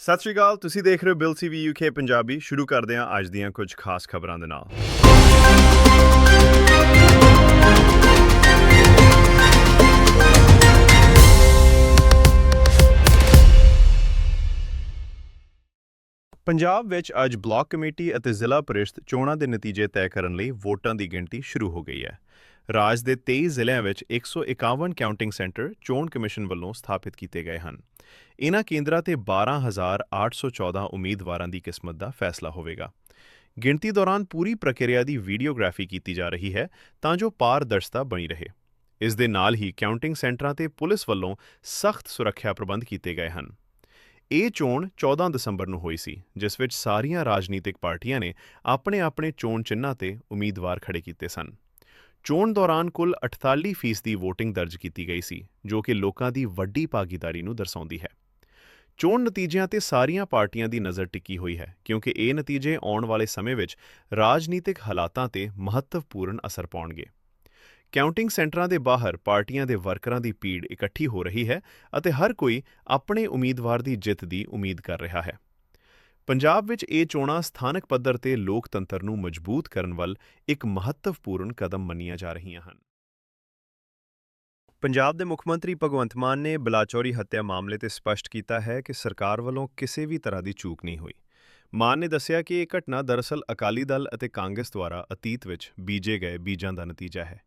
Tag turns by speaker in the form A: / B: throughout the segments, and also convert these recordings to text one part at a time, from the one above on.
A: ਸਤਿ ਸ਼੍ਰੀ ਅਕਾਲ, ਤੁਸੀਂ ਦੇਖ ਰਹੇ ਹੋ ਬਿਲ ਸੀਵੀ ਯੂਕੇ ਪੰਜਾਬੀ। ਸ਼ੁਰੂ ਕਰਦੇ ਹਾਂ ਅੱਜ ਦੀਆਂ ਕੁਝ ਖਾਸ ਖਬਰਾਂ ਦੇ ਨਾਲ। ਪੰਜਾਬ ਵਿੱਚ ਅੱਜ ਬਲਾਕ ਕਮੇਟੀ ਅਤੇ ਜ਼ਿਲ੍ਹਾ ਪ੍ਰੀਸ਼ਦ ਚੋਣਾਂ ਦੇ ਨਤੀਜੇ ਤੈਅ ਕਰਨ ਲਈ ਵੋਟਾਂ ਦੀ ਗਿਣਤੀ ਸ਼ੁਰੂ ਹੋ ਗਈ ਹੈ। ਰਾਜ ਦੇ 23 ਜ਼ਿਲ੍ਹਿਆਂ ਵਿੱਚ 151 ਕਾਊਂਟਿੰਗ ਸੈਂਟਰ ਚੋਣ ਕਮਿਸ਼ਨ ਵੱਲੋਂ ਸਥਾਪਿਤ ਕੀਤੇ ਗਏ ਹਨ। ਇਹਨਾਂ ਕੇਂਦਰਾਂ ਤੇ 12814 ਉਮੀਦਵਾਰਾਂ ਦੀ ਕਿਸਮਤ ਦਾ ਫੈਸਲਾ ਹੋਵੇਗਾ। ਗਿਣਤੀ ਦੌਰਾਨ ਪੂਰੀ ਪ੍ਰਕਿਰਿਆ ਦੀ ਵੀਡੀਓਗ੍ਰਾਫੀ ਕੀਤੀ ਜਾ ਰਹੀ ਹੈ ਤਾਂ ਜੋ ਪਾਰਦਰਸ਼ਤਾ ਬਣੀ ਰਹੇ। ਇਸ ਦੇ ਨਾਲ ਹੀ ਕਾਊਂਟਿੰਗ ਸੈਂਟਰਾਂ ਤੇ ਪੁਲਿਸ ਵੱਲੋਂ ਸਖਤ ਸੁਰੱਖਿਆ ਪ੍ਰਬੰਧ ਕੀਤੇ ਗਏ ਹਨ। ਇਹ ਚੋਣ 14 ਦਸੰਬਰ ਨੂੰ ਹੋਈ ਸੀ, ਜਿਸ ਵਿੱਚ ਸਾਰੀਆਂ ਰਾਜਨੀਤਿਕ ਪਾਰਟੀਆਂ ਨੇ ਆਪਣੇ ਆਪਣੇ ਚੋਣ ਚਿੰਨ੍ਹਾਂ ਤੇ ਉਮੀਦਵਾਰ ਖੜੇ ਕੀਤੇ ਸਨ। ਚੋਣ ਦੌਰਾਨ ਕੁੱਲ 48% ਦੀ VOTING ਦਰਜ ਕੀਤੀ ਗਈ ਸੀ, ਜੋ ਕਿ ਲੋਕਾਂ ਦੀ ਵੱਡੀ ਭਾਗੀਦਾਰੀ ਨੂੰ ਦਰਸਾਉਂਦੀ ਹੈ। ਚੋਣ ਨਤੀਜਿਆਂ ਤੇ ਸਾਰੀਆਂ ਪਾਰਟੀਆਂ ਦੀ ਨਜ਼ਰ ਟਿੱਕੀ ਹੋਈ ਹੈ, ਕਿਉਂਕਿ ਇਹ ਨਤੀਜੇ ਆਉਣ ਵਾਲੇ ਸਮੇਂ ਵਿੱਚ ਰਾਜਨੀਤਿਕ ਹਾਲਾਤਾਂ ਤੇ ਮਹੱਤਵਪੂਰਨ ਅਸਰ ਪਾਉਣਗੇ। ਕਾਊਂਟਿੰਗ ਸੈਂਟਰਾਂ ਦੇ ਬਾਹਰ ਪਾਰਟੀਆਂ ਦੇ ਵਰਕਰਾਂ ਦੀ ਭੀੜ ਇਕੱਠੀ ਹੋ ਰਹੀ ਹੈ ਅਤੇ ਹਰ ਕੋਈ ਆਪਣੇ ਉਮੀਦਵਾਰ ਦੀ ਜਿੱਤ ਦੀ ਉਮੀਦ ਕਰ ਰਿਹਾ ਹੈ। ਪੰਜਾਬ ਵਿੱਚ ਇਹ ਚੋਣਾਂ ਸਥਾਨਕ ਪੱਧਰ ਤੇ ਲੋਕਤੰਤਰ ਨੂੰ ਮਜ਼ਬੂਤ ਕਰਨ ਵੱਲ ਇੱਕ ਮਹੱਤਵਪੂਰਨ ਕਦਮ ਮੰਨੀਆਂ ਜਾ ਰਹੀਆਂ ਹਨ। ਪੰਜਾਬ ਦੇ ਮੁੱਖ ਮੰਤਰੀ ਭਗਵੰਤ ਮਾਨ ਨੇ ਬਲਾਚੌਰੀ ਹੱਤਿਆ ਮਾਮਲੇ ਤੇ ਸਪਸ਼ਟ ਕੀਤਾ ਹੈ ਕਿ ਸਰਕਾਰ ਵੱਲੋਂ ਕਿਸੇ ਵੀ ਤਰ੍ਹਾਂ ਦੀ ਚੂਕ ਨਹੀਂ ਹੋਈ। ਮਾਨ ਨੇ ਦੱਸਿਆ ਕਿ ਇਹ ਘਟਨਾ ਦਰਅਸਲ ਅਕਾਲੀ ਦਲ ਅਤੇ ਕਾਂਗਰਸ ਦੁਆਰਾ ਅਤੀਤ ਵਿੱਚ ਬੀਜੇ ਗਏ ਬੀਜਾਂ ਦਾ ਨਤੀਜਾ ਹੈ।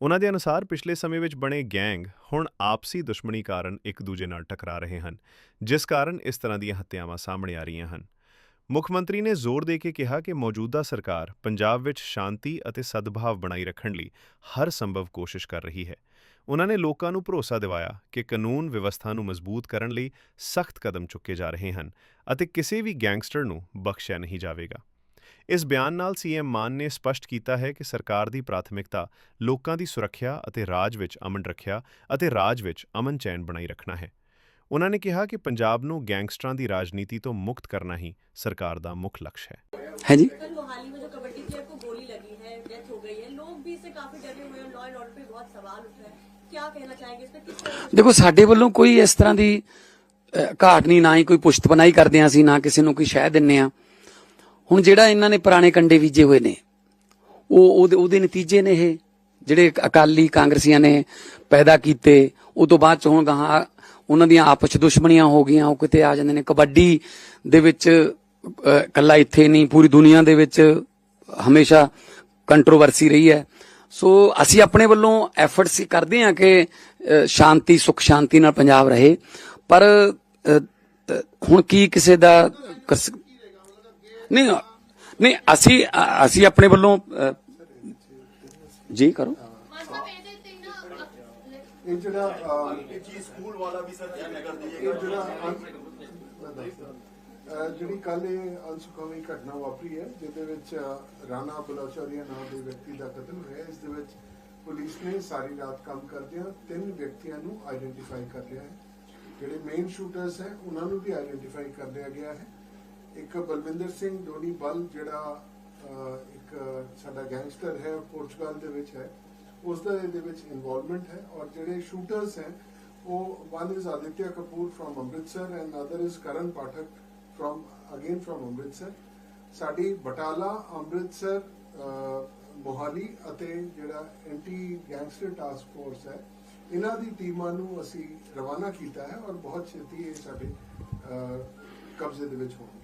A: ਉਹਨਾਂ ਦੇ ਅਨੁਸਾਰ ਪਿਛਲੇ ਸਮੇਂ ਵਿੱਚ ਬਣੇ ਗੈਂਗ ਹੁਣ ਆਪਸੀ ਦੁਸ਼ਮਣੀ ਕਾਰਨ ਇੱਕ ਦੂਜੇ ਨਾਲ ਟਕਰਾ ਰਹੇ ਹਨ, ਜਿਸ ਕਾਰਨ ਇਸ ਤਰ੍ਹਾਂ ਦੀਆਂ ਹੱਤਿਆਵਾਂ ਸਾਹਮਣੇ ਆ ਰਹੀਆਂ ਹਨ। ਮੁੱਖ ਮੰਤਰੀ ਨੇ ਜ਼ੋਰ ਦੇ ਕੇ ਕਿਹਾ ਕਿ ਮੌਜੂਦਾ ਸਰਕਾਰ ਪੰਜਾਬ ਵਿੱਚ ਸ਼ਾਂਤੀ ਅਤੇ ਸਦਭਾਵ ਬਣਾਈ ਰੱਖਣ ਲਈ ਹਰ ਸੰਭਵ ਕੋਸ਼ਿਸ਼ ਕਰ ਰਹੀ ਹੈ। ਉਨ੍ਹਾਂ ਨੇ ਲੋਕਾਂ ਨੂੰ ਭਰੋਸਾ ਦਿਵਾਇਆ ਕਿ ਕਾਨੂੰਨ ਵਿਵਸਥਾ ਨੂੰ ਮਜ਼ਬੂਤ ਕਰਨ ਲਈ ਸਖਤ ਕਦਮ ਚੁੱਕੇ ਜਾ ਰਹੇ ਹਨ ਅਤੇ ਕਿਸੇ ਵੀ ਗੈਂਗਸਟਰ ਨੂੰ ਬਖਸ਼ਿਆ ਨਹੀਂ ਜਾਵੇਗਾ। ਇਸ ਬਿਆਨ ਨਾਲ ਸੀਐਮ ਮਾਨ ਨੇ ਸਪਸ਼ਟ ਕੀਤਾ ਹੈ ਕਿ ਸਰਕਾਰ ਦੀ ਪ੍ਰਾਥਮਿਕਤਾ ਲੋਕਾਂ ਦੀ ਸੁਰੱਖਿਆ ਅਤੇ ਰਾਜ ਵਿੱਚ ਅਮਨ ਰੱਖਿਆ ਅਤੇ ਰਾਜ ਵਿੱਚ ਅਮਨ ਚੈਨ ਬਣਾਈ ਰੱਖਣਾ ਹੈ। ਉਨ੍ਹਾਂ ਨੇ ਕਿਹਾ ਕਿ ਪੰਜਾਬ ਨੂੰ ਗੈਂਗਸਟਰਾਂ ਦੀ ਰਾਜਨੀਤੀ ਤੋਂ ਮੁਕਤ ਕਰਨਾ ਹੀ ਸਰਕਾਰ ਦਾ ਮੁੱਖ ਲਕਸ਼ ਹੈ
B: है जी
C: कल मोहाली में जो कबड्डी प्लेयर को गोली लगी है डेथ हो गई है लोग भी इससे काफी डरे हुए हैं लॉ एंड ऑर्डर पे बहुत सवाल उठ रहे हैं क्या कहना चाहेंगे इस पे किस तरह से
B: ਦੇਖੋ ਸਾਡੇ ਵੱਲੋਂ ਕੋਈ ਇਸ ਤਰ੍ਹਾਂ ਦੀ ਅਹ, ਘਾਟ ਨਹੀਂ ਨਾ ਹੀ ਕੋਈ ਪੁਸ਼ਤ ਬਣਾਈ ਕਰਦੇ ਹਾਂ ਅਸੀਂ ਨਾ ਕਿਸੇ ਨੂੰ ਕੋਈ ਸ਼ਹਿ ਦਿੰਨੇ ਆ ਹੁਣ ਜਿਹੜਾ ਇਹਨਾਂ ਨੇ ਪੁਰਾਣੇ ਕੰਡੇ ਬੀਜੇ ਹੋਏ ਨੇ ਉਹ ਉਹਦੇ ਉਹਦੇ ਨਤੀਜੇ ਨੇ ਇਹ ਜਿਹੜੇ ਅਕਾਲੀ ਕਾਂਗਰਸੀਆਂ ਨੇ ਪੈਦਾ ਕੀਤੇ ਉਹ ਤੋਂ ਬਾਅਦ ਚ ਹੁਣ ਗਾਹਾਂ ਉਹਨਾਂ ਦੀਆਂ ਆਪਸ ਦੁਸ਼ਮਣੀਆਂ ਹੋ ਗਈਆਂ ਉਹ ਕਿਤੇ ਆ ਜਾਂਦੇ ਨੇ। ਕਬੱਡੀ ਦੇ ਵਿੱਚ ਅਹ, ਇਕੱਲਾ ਇੱਥੇ ਨਹੀਂ ਪੂਰੀ ਦੁਨੀਆ ਦੇ ਵਿੱਚ ਹਮੇਸ਼ਾ ਕੰਟਰੋਵਰਸੀ ਰਹੀ ਹੈ। ਸੋ ਅਸੀਂ ਆਪਣੇ ਵੱਲੋਂ ਐਫਰਟਸ ਕਰਦੇ ਹਾਂ ਕਿ ਸ਼ਾਂਤੀ ਸੁਖ ਸ਼ਾਂਤੀ ਨਾਲ ਪੰਜਾਬ ਰਹੇ। ਪਰ ਹੁਣ ਕੀ ਕਿਸੇ ਦਾ ਨਹੀਂ ਨਹੀਂ ਅਸੀਂ ਅਸੀਂ ਆਪਣੇ ਵੱਲੋਂ ਜੀ ਕਰੋ।
D: ਇਹ ਜਿਹੜਾ ਅਹ, ਇਹ ਚੀਜ਼ ਸਕੂਲ ਵਾਲਾ ਵੀ ਸਰ ਧਿਆਨ ਕਰ ਦਈਏਗਾ ਜਿਹੜਾ ਅਨ- ਮੈਂ ਦੱਸਦਾ। ਅਹ, ਜਿਹੜੀ ਕੱਲ ਇਹ ਅਨਸੁਖਾਵੀ ਘਟਨਾ ਵਾਪਰੀ ਹੈ ਜਿਹਦੇ ਵਿੱਚ ਅਹ, ਰਾਣਾ ਬਲੋਚਰੀਆ ਨਾਮ ਦੇ ਵਿਅਕਤੀ ਦਾ ਕਤਲ ਹੋਇਆ ਇਸ ਦੇ ਵਿੱਚ ਪੁਲਿਸ ਨੇ ਸਾਰੀ ਰਾਤ ਕੰਮ ਕਰਦਿਆਂ ਤਿੰਨ ਵਿਅਕਤੀਆਂ ਨੂੰ ਆਈਡੈਂਟੀਫਾਈ ਕਰ ਲਿਆ ਹੈ। ਜਿਹੜੇ ਮੇਨ ਸ਼ੂਟਰਸ ਹੈ ਉਹਨਾਂ ਨੂੰ ਵੀ ਆਈਡੈਂਟੀਫਾਈ ਕਰ ਲਿਆ ਗਿਆ ਹੈ। ਇੱਕ ਬਲਵਿੰਦਰ ਸਿੰਘ ਡੋਨੀ ਬਲ ਜਿਹੜਾ ਅਹ, ਇੱਕ ਸਾਡਾ ਗੈਂਗਸਟਰ ਹੈ ਪੋਰਚੁਗਲ ਦੇ ਵਿੱਚ ਹੈ। ਉਸ ਦਾ ਇਹਦੇ ਵਿੱਚ ਇਨਵੋਲਵਮੈਂਟ ਹੈ ਔਰ ਜਿਹੜੇ ਸ਼ੂਟਰਸ ਹੈ ਉਹ one is Aditya Kapoor from Amritsar and other is Karan Pathak from again from Amritsar ਸਾਡੀ ਬਟਾਲਾ ਅੰਮ੍ਰਿਤਸਰ ਮੋਹਾਲੀ ਅਤੇ ਜਿਹੜਾ ਐਂਟੀ ਗੈਂਗਸਟਰ ਟਾਸਕ ਫੋਰਸ ਹੈ ਇਹਨਾਂ ਦੀ ਟੀਮਾਂ ਨੂੰ ਅਸੀਂ ਰਵਾਨਾ ਕੀਤਾ ਹੈ ਔਰ ਬਹੁਤ ਛੇਤੀ ਇਹ ਸਾਡੇ ਕਬਜ਼ੇ ਦੇ ਵਿੱਚ ਹੋਣਗੇ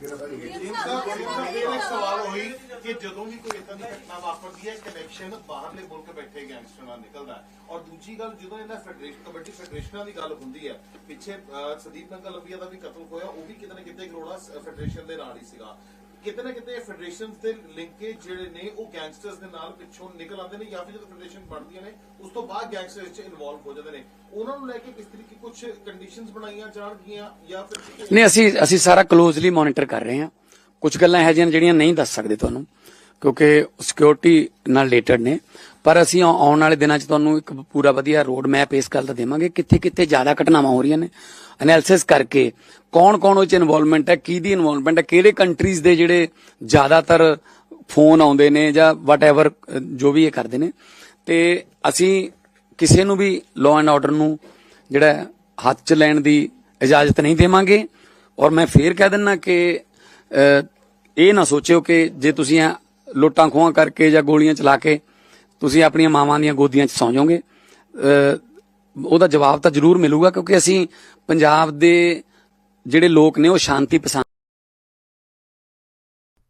E: ਇੱਕ ਸਵਾਲ ਹੋਈ ਕਿ ਜਦੋਂ ਵੀ ਕੋਈ ਇਦਾਂ ਦੀ ਘਟਨਾ ਵਾਪਰਦੀ ਹੈ ਕਨੈਕਸ਼ਨ ਬਾਹਰਲੇ ਮੁਲਕ ਬੈਠੇ ਗੈਂਗਸਟਰ ਨਾਲ ਨਿਕਲਦਾ ਔਰ ਦੂਜੀ ਗੱਲ ਜਦੋਂ ਇਹਨਾਂ ਫੈਡਰੇਸ਼ਨ ਕਬੱਡੀ ਫੈਡਰੇਸ਼ਨਾਂ ਦੀ ਗੱਲ ਹੁੰਦੀ ਹੈ ਪਿੱਛੇ ਅਹ, ਸੰਦੀਪ ਨੰਗਲ ਲੰਬੀਆ ਦਾ ਵੀ ਕਤਲ ਹੋਇਆ ਉਹ ਵੀ ਕਿਤੇ ਨਾ ਕਿਤੇ ਕਰੋੜਾ ਫੈਡਰੇਸ਼ਨ ਦੇ ਨਾਲ ਹੀ ਸੀਗਾ। ਕਿਤੇ ਨਾ ਕਿਤੇ ਫੈਡਰੇਸ਼ਨ ਦੇ ਲਿੰਕੇਜ ਜਿਹੜੇ ਨੇ ਉਹ ਗੈਂਗਸਟਰਸ ਦੇ ਨਾਲ ਪਿੱਛੋਂ ਨਿਕਲ ਆਉਂਦੇ ਨੇ ਜਾਂ ਫਿਰ ਜਦੋਂ ਫੈਡਰੇਸ਼ਨ ਬਣਦੀਆਂ ਨੇ, ਉਸ ਤੋਂ ਬਾਅਦ ਗੈਂਗਸਟਰ ਵਿੱਚ ਇਨਵੋਲਵ ਹੋ ਜਾਂਦੇ ਨੇ। ਉਹਨਾਂ ਨੂੰ ਲੈ ਕੇ ਕਿਸ ਤਰੀਕੇ ਕੁਝ ਕੰਡੀਸ਼ਨਸ ਬਣਾਈਆਂ ਜਾਣਗੀਆਂ ਜਾਂ ਫਿਰ
B: ਨਹੀਂ, ਅਸੀਂ ਅਸੀਂ ਸਾਰਾ ਕਲੋਜ਼ਲੀ ਮੋਨੀਟਰ ਕਰ ਰਹੇ ਹਾਂ। ਕੁਝ ਗੱਲਾਂ ਇਹੋ ਜਿਹੜੀਆਂ ਨਹੀਂ ਦੱਸ ਸਕਦੇ ਤੁਹਾਨੂੰ, ਕਿਉਂਕਿ ਸਿਕਿਉਰਿਟੀ ਨਾਲ ਰਿਲੇਟਡ ਨੇ। ਪਰ ਅਸੀਂ ਆਉਣ ਵਾਲੇ ਦਿਨਾਂ 'ਚ ਤੁਹਾਨੂੰ ਇੱਕ ਪੂਰਾ ਵਧੀਆ ਰੋਡ ਮੈਪ ਇਸ ਗੱਲ ਦਾ ਦੇਵਾਂਗੇ ਕਿੱਥੇ ਕਿੱਥੇ ਜ਼ਿਆਦਾ ਘਟਨਾਵਾਂ ਹੋ ਰਹੀਆਂ ਨੇ। ਐਨਾਲਿਸਿਸ ਕਰਕੇ ਕੌਣ ਕੌਣ ਉਹ 'ਚ ਇਨਵੋਲਵਮੈਂਟ ਹੈ, ਕਿਹਦੀ ਇਨਵੋਲਵਮੈਂਟ ਹੈ, ਕਿਹੜੇ ਕੰਟਰੀਜ਼ ਦੇ ਜਿਹੜੇ ਜ਼ਿਆਦਾਤਰ ਫੋਨ ਆਉਂਦੇ ਨੇ ਜਾਂ ਵਟਐਵਰ ਜੋ ਵੀ ਇਹ ਕਰਦੇ ਨੇ। ਤੇ ਅਸੀਂ ਕਿਸੇ ਨੂੰ ਵੀ ਲਾਅ ਐਂਡ ਆਰਡਰ ਨੂੰ ਜਿਹੜਾ ਹੱਥ 'ਚ ਲੈਣ ਦੀ ਇਜਾਜ਼ਤ ਨਹੀਂ ਦੇਵਾਂਗੇ। ਔਰ ਮੈਂ ਫੇਰ ਕਹਿ ਦਿੰਨਾ ਕਿ ਇਹ ਨਾ ਸੋਚਿਓ ਕਿ ਜੇ ਤੁਸੀਂ ਐਂ ਲੁੱਟਾਂ ਖੋਹਾਂ ਕਰਕੇ ਜਾਂ ਗੋਲੀਆਂ ਚਲਾ ਕੇ ਤੁਸੀਂ ਆਪਣੀਆਂ ਮਾਵਾਂ ਦੀਆਂ ਗੋਦੀਆਂ 'ਚ ਸੌਂ ਜਾਓਗੇ। ਉਹਦਾ ਜਵਾਬ ਤਾਂ ਜ਼ਰੂਰ ਮਿਲੂਗਾ ਕਿਉਂਕਿ ਅਸੀਂ ਪੰਜਾਬ ਦੇ ਜਿਹੜੇ ਲੋਕ ਨੇ ਉਹ ਸ਼ਾਂਤੀ ਪਸੰਦ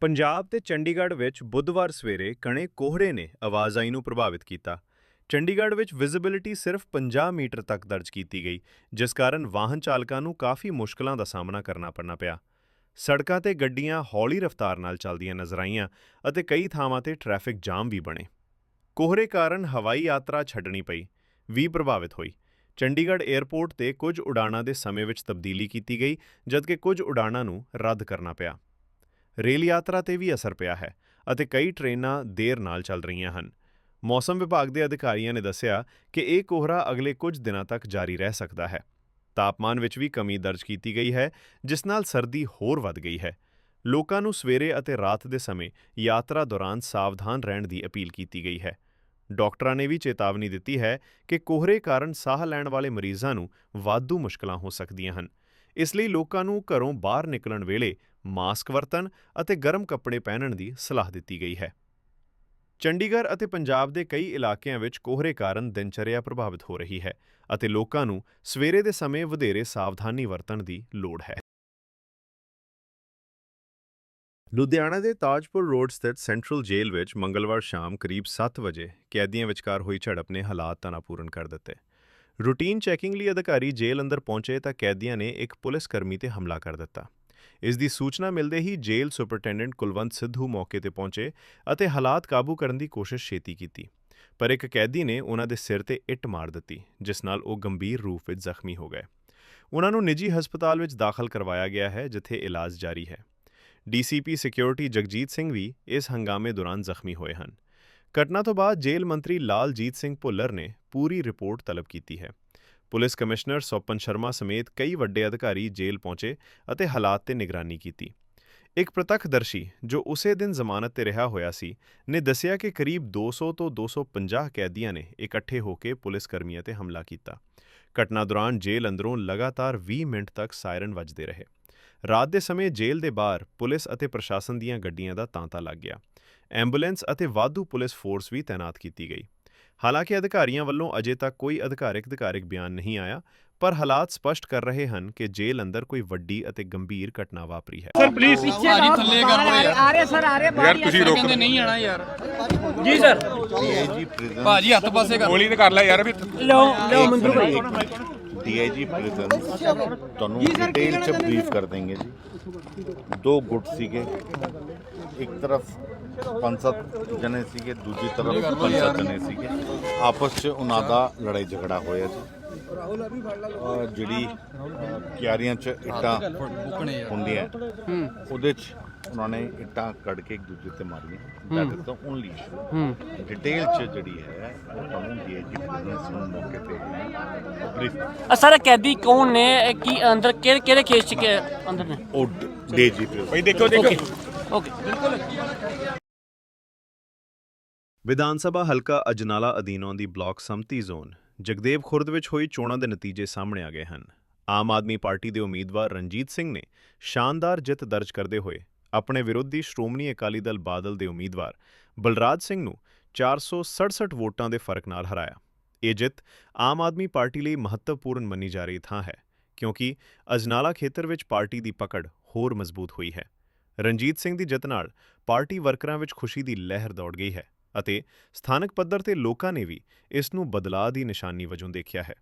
A: ਪੰਜਾਬ ਤੇ ਚੰਡੀਗੜ੍ਹ ਵਿੱਚ ਬੁੱਧਵਾਰ ਸਵੇਰੇ ਕਣੇ ਕੋਹਰੇ ਨੇ ਆਵਾਜਾਈ ਨੂੰ ਪ੍ਰਭਾਵਿਤ ਕੀਤਾ। ਚੰਡੀਗੜ੍ਹ ਵਿੱਚ ਵਿਜ਼ਿਬਿਲਿਟੀ ਸਿਰਫ 50 ਮੀਟਰ ਤੱਕ ਦਰਜ ਕੀਤੀ ਗਈ, ਜਿਸ ਕਾਰਨ ਵਾਹਨ ਚਾਲਕਾਂ ਨੂੰ ਕਾਫੀ ਮੁਸ਼ਕਲਾਂ ਦਾ ਸਾਹਮਣਾ ਕਰਨਾ ਪੜਨਾ ਪਿਆ। ਸੜਕਾਂ ਤੇ ਗੱਡੀਆਂ ਹੌਲੀ ਰਫ਼ਤਾਰ ਨਾਲ ਚੱਲਦੀਆਂ ਨਜ਼ਰ ਆਈਆਂ ਅਤੇ ਕਈ ਥਾਵਾਂ ਤੇ ਟ੍ਰੈਫਿਕ ਜਾਮ ਵੀ ਬਣੇ। ਕੋਹਰੇ ਕਾਰਨ ਹਵਾਈ ਯਾਤਰਾ ਛੱਡਣੀ ਪਈ, ਵੀ ਪ੍ਰਭਾਵਿਤ ਹੋਈ। ਚੰਡੀਗੜ੍ਹ 에ਅਰਪੋਰਟ ਤੇ ਕੁਝ ਉਡਾਣਾਂ ਦੇ ਸਮੇਂ ਵਿੱਚ ਤਬਦੀਲੀ ਕੀਤੀ ਗਈ, ਜਦਕਿ ਕੁਝ ਉਡਾਣਾਂ ਨੂੰ ਰੱਦ ਕਰਨਾ ਪਿਆ। ਰੇਲ ਯਾਤਰਾ ਤੇ ਵੀ ਅਸਰ ਪਿਆ ਹੈ ਅਤੇ ਕਈ ਟ੍ਰੇਨਾਂ ਦੇਰ ਨਾਲ ਚੱਲ ਰਹੀਆਂ ਹਨ। ਮੌਸਮ ਵਿਭਾਗ ਦੇ ਅਧਿਕਾਰੀਆਂ ਨੇ ਦੱਸਿਆ ਕਿ ਇਹ ਕੋਹਰਾ ਅਗਲੇ ਕੁਝ ਦਿਨਾਂ ਤੱਕ ਜਾਰੀ ਰਹਿ ਸਕਦਾ ਹੈ। ਤਾਪਮਾਨ ਵਿੱਚ ਵੀ ਕਮੀ ਦਰਜ ਕੀਤੀ ਗਈ ਹੈ, ਜਿਸ ਨਾਲ ਸਰਦੀ ਹੋਰ ਵੱਧ ਗਈ ਹੈ। ਲੋਕਾਂ ਨੂੰ ਸਵੇਰੇ ਅਤੇ ਰਾਤ ਦੇ ਸਮੇਂ ਯਾਤਰਾ ਦੌਰਾਨ ਸਾਵਧਾਨ ਰਹਿਣ ਦੀ ਅਪੀਲ ਕੀਤੀ ਗਈ ਹੈ। ਡਾਕਟਰਾਂ ਨੇ ਵੀ ਚੇਤਾਵਨੀ ਦਿੱਤੀ ਹੈ ਕਿ ਕੋਹਰੇ ਕਾਰਨ ਸਾਹ ਲੈਣ ਵਾਲੇ ਮਰੀਜ਼ਾਂ ਨੂੰ ਵਾਧੂ ਮੁਸ਼ਕਲਾਂ ਹੋ ਸਕਦੀਆਂ ਹਨ। ਇਸ ਲਈ ਲੋਕਾਂ ਨੂੰ ਘਰੋਂ ਬਾਹਰ ਨਿਕਲਣ ਵੇਲੇ ਮਾਸਕ ਵਰਤਣ ਅਤੇ ਗਰਮ ਕੱਪੜੇ ਪਹਿਨਣ ਦੀ ਸਲਾਹ ਦਿੱਤੀ ਗਈ ਹੈ। ਚੰਡੀਗੜ੍ਹ ਅਤੇ ਪੰਜਾਬ ਦੇ ਕਈ ਇਲਾਕਿਆਂ ਵਿੱਚ ਕੋਹਰੇ ਕਾਰਨ ਦਿਨਚਰਿਆ ਪ੍ਰਭਾਵਿਤ ਹੋ ਰਹੀ ਹੈ ਅਤੇ ਲੋਕਾਂ ਨੂੰ ਸਵੇਰੇ ਦੇ ਸਮੇਂ ਵਧੇਰੇ ਸਾਵਧਾਨੀ ਵਰਤਣ ਦੀ ਲੋੜ ਹੈ। ਲੁਧਿਆਣਾ ਦੇ ਤਾਜਪੁਰ ਰੋਡ ਸਥਿਤ ਸੈਂਟਰਲ ਜੇਲ੍ਹ ਵਿੱਚ ਮੰਗਲਵਾਰ ਸ਼ਾਮ ਕਰੀਬ 7 ਵਜੇ ਕੈਦੀਆਂ ਵਿਚਕਾਰ ਹੋਈ ਝੜਪ ਨੇ ਹਾਲਾਤ ਤਣਾਪੂਰਨ ਕਰ ਦਿੱਤੇ। ਰੂਟੀਨ ਚੈਕਿੰਗ ਲਈ ਅਧਿਕਾਰੀ ਜੇਲ੍ਹ ਅੰਦਰ ਪਹੁੰਚੇ ਤਾਂ ਕੈਦੀਆਂ ਨੇ ਇੱਕ ਪੁਲਿਸ ਕਰਮੀ ਤੇ ਹਮਲਾ ਕਰ ਦਿੱਤਾ। ਇਸ ਦੀ ਸੂਚਨਾ ਮਿਲਦੇ ਹੀ ਜੇਲ੍ਹ ਸੁਪਰਡੈਂਟੈਂਟ ਕੁਲਵੰਤ ਸਿੱਧੂ ਮੌਕੇ ਤੇ ਪਹੁੰਚੇ ਅਤੇ ਹਾਲਾਤ ਕਾਬੂ ਕਰਨ ਦੀ ਕੋਸ਼ਿਸ਼ ਛੇਤੀ ਕੀਤੀ, ਪਰ ਇੱਕ ਕੈਦੀ ਨੇ ਉਹਨਾਂ ਦੇ ਸਿਰ ਤੇ ਇੱਟ ਮਾਰ ਦਿੱਤੀ, ਜਿਸ ਨਾਲ ਉਹ ਗੰਭੀਰ ਰੂਪ ਵਿੱਚ ਜ਼ਖਮੀ ਹੋ ਗਏ। ਉਹਨਾਂ ਨੂੰ ਨਿੱਜੀ ਹਸਪਤਾਲ ਵਿੱਚ ਦਾਖਲ ਕਰਵਾਇਆ ਗਿਆ ਹੈ, ਜਿੱਥੇ ਇਲਾਜ ਜਾਰੀ ਹੈ। ਡੀਸੀਪੀ ਸਿਕਿਉਰਿਟੀ ਜਗਜੀਤ ਸਿੰਘ ਵੀ ਇਸ ਹੰਗਾਮੇ ਦੌਰਾਨ ਜ਼ਖਮੀ ਹੋਏ ਹਨ। ਘਟਨਾ ਤੋਂ ਬਾਅਦ ਜੇਲ੍ਹ ਮੰਤਰੀ ਲਾਲਜੀਤ ਸਿੰਘ ਭੁੱਲਰ ਨੇ ਪੂਰੀ ਰਿਪੋਰਟ ਤਲਬ ਕੀਤੀ ਹੈ। ਪੁਲਿਸ ਕਮਿਸ਼ਨਰ ਸੋਪਨ ਸ਼ਰਮਾ ਸਮੇਤ ਕਈ ਵੱਡੇ ਅਧਿਕਾਰੀ ਜੇਲ੍ਹ ਪਹੁੰਚੇ ਅਤੇ ਹਾਲਾਤ ਤੇ ਨਿਗਰਾਨੀ ਕੀਤੀ। ਇੱਕ ਪ੍ਰਤੱਖਦਰਸ਼ੀ ਜੋ ਉਸੇ ਦਿਨ ਜ਼ਮਾਨਤ ਤੇ ਰਿਹਾ ਹੋਇਆ ਸੀ, ਨੇ ਦੱਸਿਆ ਕਿ ਕਰੀਬ 200 ਤੋਂ 250 ਕੈਦੀਆਂ ਨੇ ਇਕੱਠੇ ਹੋ ਕੇ ਪੁਲਿਸ ਕਰਮੀਆਂ ਤੇ ਹਮਲਾ ਕੀਤਾ। ਘਟਨਾ ਦੌਰਾਨ ਜੇਲ੍ਹ ਅੰਦਰੋਂ ਲਗਾਤਾਰ 20 ਮਿੰਟ ਤੱਕ ਸਾਇਰਨ ਵੱਜਦੇ ਰਹੇ। ਰਾਤ ਦੇ ਸਮੇਂ ਜੇਲ੍ਹ ਦੇ ਬਾਹਰ ਪੁਲਿਸ ਅਤੇ ਪ੍ਰਸ਼ਾਸਨ ਦੀਆਂ ਗੱਡੀਆਂ ਦਾ ਤਾਂਤਾ ਲੱਗ ਗਿਆ। ਐਂਬੂਲੈਂਸ ਅਤੇ ਵਾਧੂ ਪੁਲਿਸ ਫੋਰਸ ਵੀ ਤਾਇਨਾਤ ਕੀਤੀ ਗਈ। ਹਾਲਾਂਕਿ ਅਧਿਕਾਰੀਆਂ ਵੱਲੋਂ ਅਜੇ ਤੱਕ ਕੋਈ ਅਧਿਕਾਰਿਕ ਅਧਿਕਾਰਿਕ ਬਿਆਨ ਨਹੀਂ ਆਇਆ ਪਰ ਹਾਲਾਤ ਸਪਸ਼ਟ ਕਰ ਰਹੇ ਹਨ ਕਿ ਜੇਲ੍ਹ ਅੰਦਰ ਕੋਈ ਵੱਡੀ ਅਤੇ ਗੰਭੀਰ ਘਟਨਾ ਵਾਪਰੀ ਹੈ।
F: ਸਰ ਪਲੀਜ਼
G: ਭਾਜੀ ਥੱਲੇ ਕਰ ਲਓ ਯਾਰ।
F: ਆ ਰਹੇ ਸਰ ਆ ਰਹੇ।
G: ਯਾਰ ਤੁਸੀਂ ਰੋਕ
F: ਕਹਿੰਦੇ
G: ਨਹੀਂ ਆਣਾ ਯਾਰ।
F: ਜੀ ਸਰ।
E: ਡੀਆਈਜੀ ਪ੍ਰਿਜ਼ਨ
G: ਭਾਜੀ ਹੱਥ ਪਾਸੇ ਕਰ।
F: ਗੋਲੀ ਤੇ ਕਰ ਲੈ ਯਾਰ ਵੀ ਲਓ ਲਓ ਮੰਦਰੂ ਭਾਈ
E: ਡੀਆਈਜੀ ਪ੍ਰਿਜ਼ਨ ਤੁਹਾਨੂੰ ਡਿਟੇਲ ਚ ਬਰੀਫ ਕਰ ਦੇंगे ਜੀ। ਦੋ ਗੁੱਟ ਸੀਗੇ। ਇੱਕ ਤਰਫ ਪੰਜ ਸੱਤ ਜਣੇ ਸੀਗੇ ਦੂਜੀ ਤਰਫ ਪੰਜ ਸੱਤ ਜਣੇ ਸੀਗੇ। ਆਪਸ ਚ ਉਹਨਾਂ ਦਾ ਲੜਾਈ ਝਗੜਾ ਹੋਇਆ ਜੀ। ਅਹ ਜਿਹੜੀ ਕਿਆਰੀਆਂ ਚ ਇੱਟਾਂ ਹੁੰਦੀਆਂ ਉਹਦੇ ਚ ਉਹਨਾਂ ਨੇ ਇੱਟਾਂ ਕੱਢ ਕੇ ਇੱਕ ਦੂਜੇ ਤੇ ਮਾਰੀਆਂ that is the only issue detail ਚ ਜਿਹੜੀ ਹੈ ਉਹ ਤੁਹਾਨੂੰ ਡੀਆਈਜੀ ਪ੍ਰਿਜ਼ਨ ਨੂੰ ਮੌਕੇ ਤੇ ਬਰੀਫ
H: ਸਰ ਕੈਦੀ ਕੌਣ ਨੇ ਕੀ ਅੰਦਰ ਕਿਹੜੇ ਕਿਹੜੇ ਕੇਸ ਚ ਕਿ- ਅੰਦਰ ਨੇ
E: ਉਹ ਡੀਆਈਜੀ
F: ਭਾਈ ਦੇਖੋ ਦੇਖੋ
H: ਓਕੇ
A: ਵਿਧਾਨ ਸਭਾ ਹਲਕਾ ਅਜਨਾਲਾ ਅਧੀਨੋਂ ਦੀ ਬਲਾਕ ਸੰਮਤੀ ਜ਼ੋਨ ਜਗਦੇਵ ਖੁਰਦ ਵਿੱਚ ਹੋਈ ਚੋਣਾਂ ਦੇ ਨਤੀਜੇ ਸਾਹਮਣੇ ਆ ਗਏ ਹਨ ਆਮ ਆਦਮੀ ਪਾਰਟੀ ਦੇ ਉਮੀਦਵਾਰ ਰਣਜੀਤ ਸਿੰਘ ਨੇ ਸ਼ਾਨਦਾਰ ਜਿੱਤ ਦਰਜ ਕਰਦੇ ਹੋਏ ਆਪਣੇ ਵਿਰੋਧੀ ਸ਼੍ਰੋਮਣੀ ਅਕਾਲੀ ਦਲ ਬਾਦਲ ਦੇ ਉਮੀਦਵਾਰ ਬਲਰਾਜ ਸਿੰਘ ਨੂੰ 467 ਵੋਟਾਂ ਦੇ ਫ਼ਰਕ ਨਾਲ ਹਰਾਇਆ। ਇਹ ਜਿੱਤ ਆਮ ਆਦਮੀ ਪਾਰਟੀ ਲਈ ਮਹੱਤਵਪੂਰਨ ਮੰਨੀ ਜਾ ਰਹੀ ਥਾਂ ਹੈ, ਕਿਉਂਕਿ ਅਜਨਾਲਾ ਖੇਤਰ ਵਿੱਚ ਪਾਰਟੀ ਦੀ ਪਕੜ ਹੋਰ ਮਜ਼ਬੂਤ ਹੋਈ ਹੈ। ਰਣਜੀਤ ਸਿੰਘ ਦੀ ਜਿੱਤ ਨਾਲ ਪਾਰਟੀ ਵਰਕਰਾਂ ਵਿੱਚ ਖੁਸ਼ੀ ਦੀ ਲਹਿਰ ਦੌੜ ਗਈ ਹੈ ਅਤੇ ਸਥਾਨਕ ਪੱਧਰ ਤੇ ਲੋਕਾਂ ਨੇ ਵੀ ਇਸ ਨੂੰ ਬਦਲਾਅ ਦੀ ਨਿਸ਼ਾਨੀ ਵਜੋਂ ਦੇਖਿਆ ਹੈ।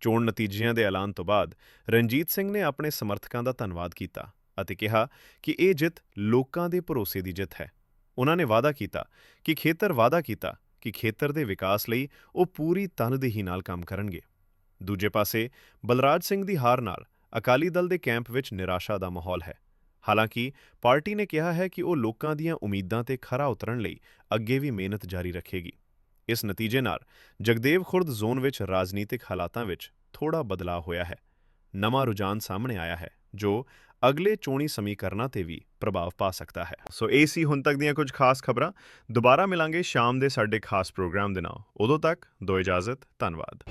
A: ਚੋਣ ਨਤੀਜਿਆਂ ਦੇ ਐਲਾਨ ਤੋਂ ਬਾਅਦ ਰਣਜੀਤ ਸਿੰਘ ਨੇ ਆਪਣੇ ਸਮਰਥਕਾਂ ਦਾ ਧੰਨਵਾਦ ਕੀਤਾ। ਅਤੇ ਕਿਹਾ ਕਿ ਇਹ ਜਿੱਤ ਲੋਕਾਂ ਦੇ ਭਰੋਸੇ ਦੀ ਜਿੱਤ ਹੈ। ਉਹਨਾਂ ਨੇ ਵਾਅਦਾ ਕੀਤਾ ਕਿ ਖੇਤਰ ਵਾਅਦਾ ਕੀਤਾ ਕਿ ਖੇਤਰ ਦੇ ਵਿਕਾਸ ਲਈ ਉਹ ਪੂਰੀ ਤਨਦੇਹੀ ਨਾਲ ਕੰਮ ਕਰਨਗੇ। ਦੂਜੇ ਪਾਸੇ, ਬਲਰਾਜ ਸਿੰਘ ਦੀ ਹਾਰ ਨਾਲ ਅਕਾਲੀ ਦਲ ਦੇ ਕੈਂਪ ਵਿੱਚ ਨਿਰਾਸ਼ਾ ਦਾ ਮਾਹੌਲ ਹੈ। ਹਾਲਾਂਕਿ, ਪਾਰਟੀ ਨੇ ਕਿਹਾ ਹੈ ਕਿ ਉਹ ਲੋਕਾਂ ਦੀਆਂ ਉਮੀਦਾਂ ਤੇ ਖਰਾ ਉਤਰਨ ਲਈ ਅੱਗੇ ਵੀ ਮਿਹਨਤ ਜਾਰੀ ਰੱਖੇਗੀ। ਇਸ ਨਤੀਜੇ ਨਾਲ ਜਗਦੇਵ ਖੁਰਦ ਜ਼ੋਨ ਵਿੱਚ ਰਾਜਨੀਤਿਕ ਹਾਲਾਤਾਂ ਵਿੱਚ ਥੋੜਾ ਬਦਲਾਅ ਹੋਇਆ ਹੈ। ਨਵਾਂ ਰੁਝਾਨ ਸਾਹਮਣੇ ਆਇਆ ਹੈ, ਜੋ ਅਗਲੇ ਚੋਣੀ ਸਮੀਕਰਨਾਂ ਤੇ ਵੀ ਪ੍ਰਭਾਵ ਪਾ ਸਕਦਾ ਹੈ। ਸੋ ਇਹ ਸੀ ਹੁਣ ਤੱਕ ਦੀਆਂ ਕੁਝ ਖਾਸ ਖਬਰਾਂ। ਦੁਬਾਰਾ ਮਿਲਾਂਗੇ ਸ਼ਾਮ ਦੇ ਸਾਡੇ ਖਾਸ ਪ੍ਰੋਗਰਾਮ ਦੇ ਨਾਲ। ਉਦੋਂ ਤੱਕ ਦੋ ਇਜਾਜ਼ਤ, ਧੰਨਵਾਦ।